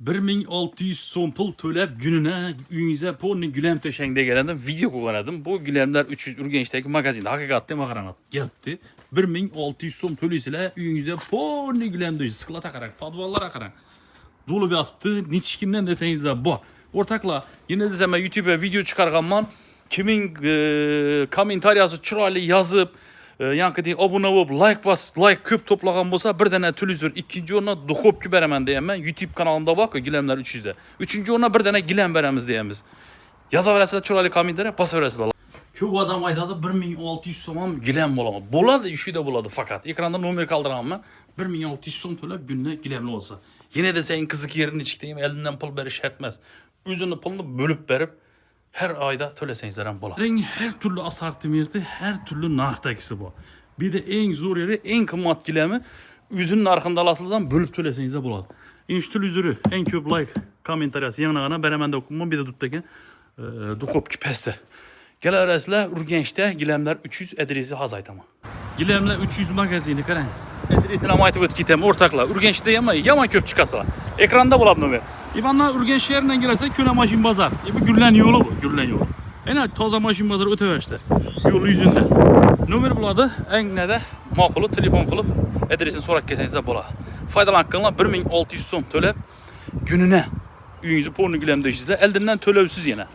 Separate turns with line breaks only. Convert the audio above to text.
1600 so'm pul to'lab gününe uyingizga polni gilam to'shang degandim video qo'ygan bu gilamlar 300 urganchdagi magazinda haqiqatda maqaranat kelibdi 1600 so'm to'laysizlar uyingizga polni gilam to'shaysiz sklata qarang podvallarga qarang to'lib yotibdi nechkindan desangizlar bor o'rtoqlar yana desam man youtube'ga video chiqarganman kiming e, kommentariyasi chiroyli yozib e, yankidek obuna bo'lib like bos like ko'p to'plagan bo'lsa bir dana televizor ikkinchi o'rinda duxovka beraman deyapman youtube kanalimda borku gilamlar 300 da uchinchi o'rinda bir dana gilam beramiz deyapmiz yozaverasizlar chiroyli kommentariya bosaverasizlar ko'p odam aytadi bir ming olti yuz so'm ham gilam bo'laman bo'ladi ishida bo'ladi faqat ekranda nomer qoldiramanman bir ming olti yuz so'm to'lab kunda gilamli bo'lsa yana desa eng qiziq yerini chekdayim eldan pul berish shart emas o'zini pulni bo'lib her ayda to'lasangizlar ham bo'ladi eng har turli assortimenti har turli narxdagisi bor bir de eng zo'r yeri eng qimmat gilami o'zini narxini alasizlar bo'lib to'lasangizlar bo'ladi eng shu televizori eng ko'p like kommentariyasi yanagana beraman deb o'qiyman bir de dutdagi duxovka pastda kelaverasizlar urganchda gilamlar 300 adresi hozir aytaman gilamlar 300 magazini qarang aytib o'tib ketaman o'rtoqlar urganchda ham yomon ko'p chiqasizlar ekranda bo'ladi nomer imandan urganch shahridan kelasa ko'na mashin bozor e bu gurlan yo'li bu gurlan yo'li ana toza mashin bozor o'taverishlar yo'l yuzunda nomer bo'ladi angnada ma'quli telefon qilib adresini so'rab kelsangizlar bo'ladi foydalanib qolinglar 1600 so'm to'lab kunina uyingizni polni gilam deysizlar eldan to'lovsiz yana